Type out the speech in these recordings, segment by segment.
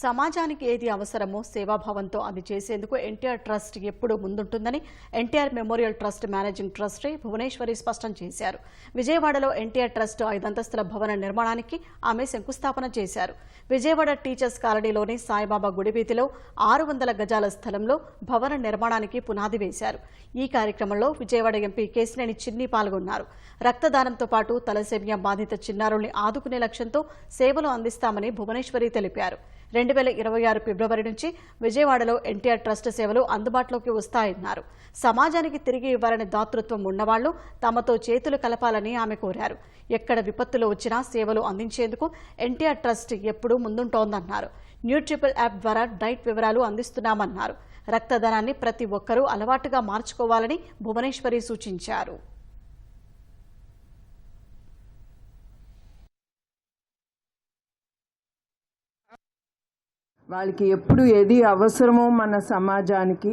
సమాజానికి ఏది అవసరమో సేవాభావంతో అది చేసేందుకు ఎన్టీఆర్ ట్రస్ట్ ఎప్పుడూ ముందుంటుందని NTR memorial trust managing trustee Bhuvaneswari స్పష్టం చేశారు. విజయవాడలో ఎన్టీఆర్ ట్రస్ట్ ఐదంతస్తుల భవన నిర్మాణానికి ఆమె శంకుస్థాపన చేశారు. విజయవాడ టీచర్స్ కాలనీలోని సాయిబాబా గుడి వీధిలో ఆరు వందల గజాల స్థలంలో భవన నిర్మాణానికి పునాది వేశారు. ఈ కార్యక్రమంలో విజయవాడ ఎంపీ కేసినేని చిన్ని పాల్గొన్నారు. రక్తదానంతో పాటు తలసేమియా బాధిత చిన్నారుల్ని ఆదుకునే లక్ష్యంతో సేవలు అందిస్తామని భువనేశ్వరి తెలిపారు. రెండు వేల ఇరవై ఆరు ఫిబ్రవరి నుంచి విజయవాడలో ఎన్టీఆర్ ట్రస్ట్ సేవలు అందుబాటులోకి వస్తాయన్నారు. సమాజానికి తిరిగి ఇవ్వాలని దాతృత్వం ఉన్నవాళ్ళు తమతో చేతులు కలపాలని ఆమె కోరారు. ఎక్కడ విపత్తులు వచ్చినా సేవలు అందించేందుకు ఎన్టీఆర్ ట్రస్ట్ ఎప్పుడూ ముందుంటోందన్నారు. న్యూ ట్రిపుల్ యాప్ ద్వారా డైట్ వివరాలు అందిస్తున్నామన్నారు. రక్తదానాన్ని ప్రతి ఒక్కరూ అలవాటుగా మార్చుకోవాలని భువనేశ్వరి సూచించారు. వాళ్ళకి ఎప్పుడు ఏది అవసరమో మన సమాజానికి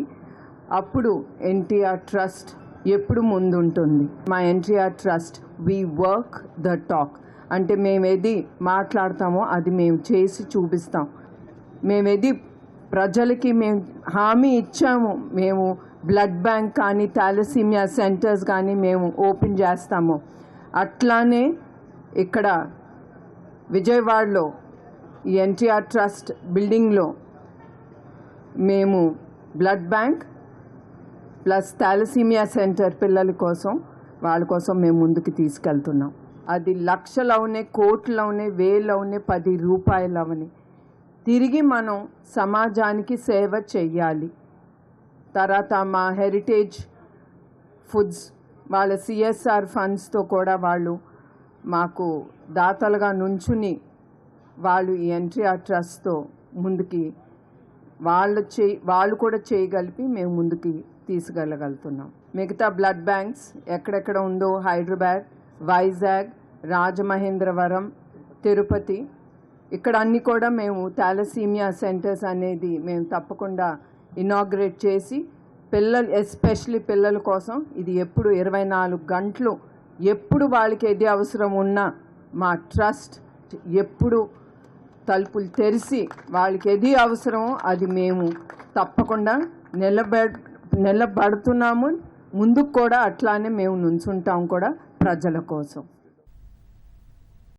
అప్పుడు ఎన్టీఆర్ ట్రస్ట్ ఎప్పుడు ముందుంటుంది. మా NTR trust we work the talk అంటే మేము ఏది మాట్లాడతామో అది మేము చేసి చూపిస్తాం. మేమేది ప్రజలకి మేము హామీ ఇచ్చాము మేము బ్లడ్ బ్యాంక్ కానీ థాలసీమియా సెంటర్స్ కానీ మేము ఓపెన్ చేస్తాము. అట్లానే ఇక్కడ విజయవాడలో ఎన్టీఆర్ ట్రస్ట్ బిల్డింగ్లో మేము blood bank plus thalassaemia centre పిల్లల కోసం వాళ్ళ కోసం మేము ముందుకు తీసుకెళ్తున్నాం. అది లక్షలు అవునే కోట్లు అవునే వేలు అవునే పది రూపాయలు అవని తిరిగి మనం సమాజానికి సేవ చెయ్యాలి. తర్వాత మా హెరిటేజ్ ఫుడ్స్ వాళ్ళ సిఎస్ఆర్ ఫండ్స్తో కూడా వాళ్ళు మాకు దాతలుగా నుంచుని వాళ్ళు ఈ ఎన్టీఆర్ ట్రస్ట్తో ముందుకి వాళ్ళు చే వాళ్ళు కూడా చేయగలిపి మేము ముందుకి తీసుకెళ్ళగలుగుతున్నాం. మిగతా బ్లడ్ బ్యాంక్స్ ఎక్కడెక్కడ ఉందో హైదరాబాద్ వైజాగ్ రాజమహేంద్రవరం తిరుపతి. ఇక్కడ అన్నీ కూడా మేము థాలసీమియా సెంటర్స్ అనేది మేము తప్పకుండా ఇనాగ్రేట్ చేసి పిల్లలు ఎస్పెషలీ పిల్లల కోసం ఇది ఎప్పుడు ఇరవై నాలుగు గంటలు ఎప్పుడు వాళ్ళకి ఏది అవసరం ఉన్నా మా ట్రస్ట్ ఎప్పుడు తలుపులు తెరిచి వాళ్ళకి ఏది అవసరమో అది మేము తప్పకుండా నిలబె నిలబడుతున్నాము. ముందుకు కూడా అట్లానే మేము నుంచుంటాం కూడా ప్రజల కోసం.